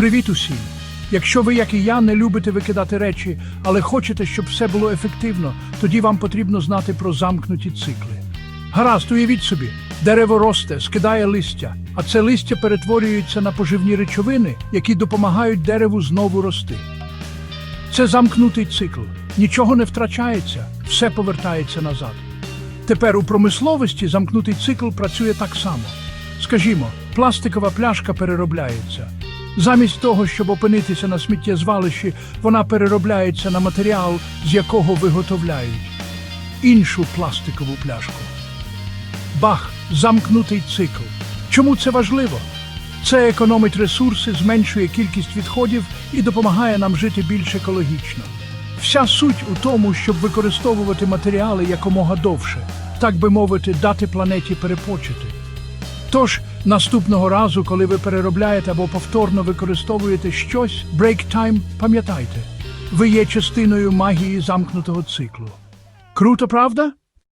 Привіт усім! Якщо ви, як і я, не любите викидати речі, але хочете, щоб все було ефективно, тоді вам потрібно знати про замкнуті цикли. Гаразд, уявіть собі, дерево росте, скидає листя, а це листя перетворюється на поживні речовини, які допомагають дереву знову рости. Це замкнутий цикл. Нічого не втрачається, все повертається назад. Тепер у промисловості замкнутий цикл працює так само. Скажімо, пластикова пляшка переробляється. Замість того, щоб опинитися на сміттєзвалищі, вона переробляється на матеріал, з якого виготовляють іншу пластикову пляшку. Бах, замкнутий цикл. Чому це важливо? Це економить ресурси, зменшує кількість відходів і допомагає нам жити більш екологічно. Вся суть у тому, щоб використовувати матеріали якомога довше, так би мовити, дати планеті перепочити. Тож, наступного разу, коли ви переробляєте або повторно використовуєте щось, time, пам'ятайте, ви є частиною магії замкнутого циклу. Круто, правда?